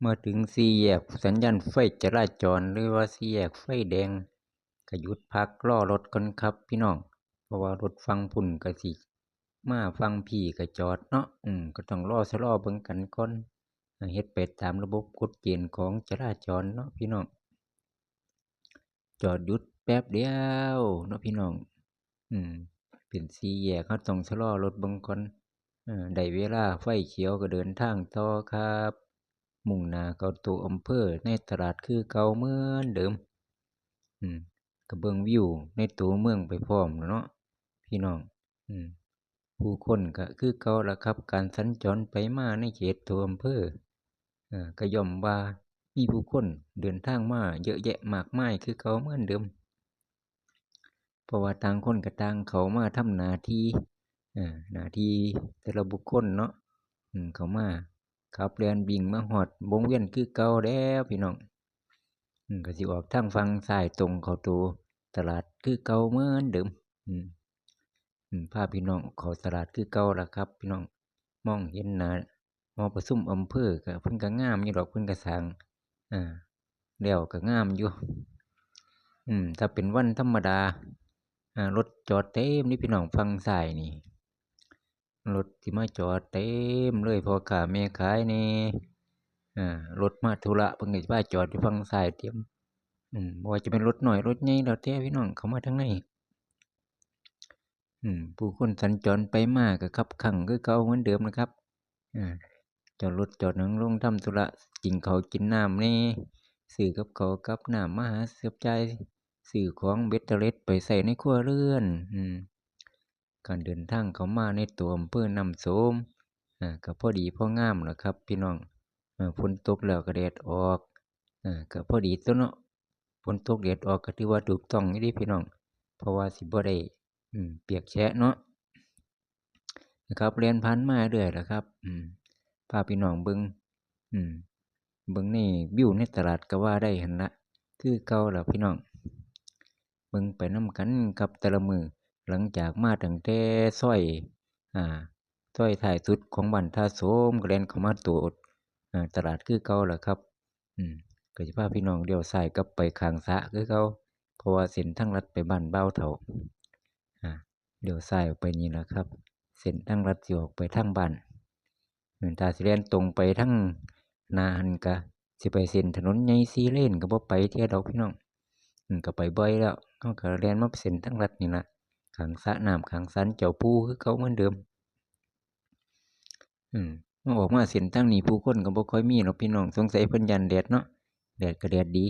เมาถึงสี่แยกสัญญาณไฟจราจรหรือว่าสี่แยกไฟแดงก็หยุดพักรอรถก่อนครับ พี่น้อง เพราะว่ารถฟังพุ่นก็สิ มาฟังพี่ก็จอดเนาะอืมก็ต้องรอสะรอเบิ่งกันก่อนเฮ็ดไปตามระบบกฎเกณฑ์ของจราจรเนาะพี่น้อง จอดหยุดแป๊บเดียวเนาะพี่น้อง อืม เป็นสี่แยกเขาต้องชะลอรถเบิ่งก่อนได้เวลาไฟเขียวก็เดินทางต่อครับ มุ่งหน้าเข้าตัวอำเภอในตลาดคือเก่าเหมือนเดิม อืมก็เบิ่งวิวในตัวเมืองไปพร้อมเนาะพี่น้อง อืมผู้คนก็คือเก่าละครับ การสัญจรไปมาในเขตตัวอำเภอเอ่อก็ย่อมว่ามีผู้คนเดินทางมาเยอะแยะมากมายคือเก่าเหมือนเดิมเพราะว่าต่างคนก็ต่างเขามาทำหน้าที่เอ่อหน้าที่แต่ละบุคคลเนาะเขามา ขับเรียนบิ่งมาฮอดวงเวียนคือเก่าแล้วพี่น้องก็สิออกทางฝั่งซ้ายตรงเขาตัวตลาดคือเก่าเมือนเดิมอืมอืมพาพี่น้องเขาตลาดคือเก่าละครับ พี่น้องมองเห็นน้าหอประชุมอำเภอก็เพิ่นก็งามอยู่ดอกเพิ่นก็สร้างอ่าแล้วก็งามอยู่ อืม ถ้าเป็นวันธรรมดา อ่ารถจอดเต็มนี่พี่น้องฝั่งซ้ายนี่ รถสิมาจอดเต็มเลยพอค้าแม่ขายน่อ่ารถมาธุระเพิ่นก็สิพาจอดอยู่ฝั่งซ้ายเต็มอืมบ่ว่าจะเป็นรถหน้อยรถใหญ่แล้วแต่พี่น้องเข้ามาทางในอืมผู้คนสัญจรไปมาก็คับคั่งคือเก่าเหมือนเดิมนะครับอ่าจอดรถจอดหยังลงทำธุระกินเขากินน้ำแหน่ซื้อกับเขากับน้ำมาหาเสียบจ่ายซื้อของเบ็ดเตอร์เล็ดไปใช้ในครัวเรือน อืม การเดินทางเข้ามาในตัวอำเภอนำโสมอ่าก็พอดีพ่องามล่ะครับ พี่น้องเออฝนตกแล้วก็แดดออกอ่าก็พอดีตัวเนาะฝนตกแดดออกก็ถือว่าถูกต้องอยู่ดะพี่น้อง เพราะว่าสิบ่ได้อืมเปียกแฉะเนาะนะครับแล่นผ่านมาเรื่อยล่ะครับอืมพาพี่น้องเบิ่งอืมเบิ่งในวิวในตลาดก็ว่าได้หันละคือเก่าล่ะพี่น้อง เบิ่งไปนำกันครับแต่ละมือ หลังจากมาตั้งแต่ซอยอ่าซอยท้ายสุดของบ้านท่าโสมก็แล่นเข้ามาตัวตลาดคือเก่าแหละครับ อืมก็สิพาพี่น้องเลี้ยวซ้ายกลับไปขางสะคือเก่าเพราะว่าเส้นทางลัดไปบ้านบ่าเฒ่าอ่าเลี้ยวซ้ายออกไปนี่ล่ะครับ เส้นทางลัดสิออกไปทางบ้านอืมถ้าสิแล่นตรงไปทางนาหันก็สิไปเส้นถนนใหญ่4เลนก็บ่ไปเที่ยดอกพี่น้องอืมก็ไปบ่อยแล้วเราก็แล่นมาเส้นทางลัดนี่ล่ะ ขังสะน้ำขังสันเจ้าผู้คือเขาเหมือนเดิม อืมมันออกมาเส้นตั้งนี้ผู้คนก็บ่ค่อยมีดอกพี่น้องสงสัยเพิ่นยันแดดเนาะแดดก็แดดดี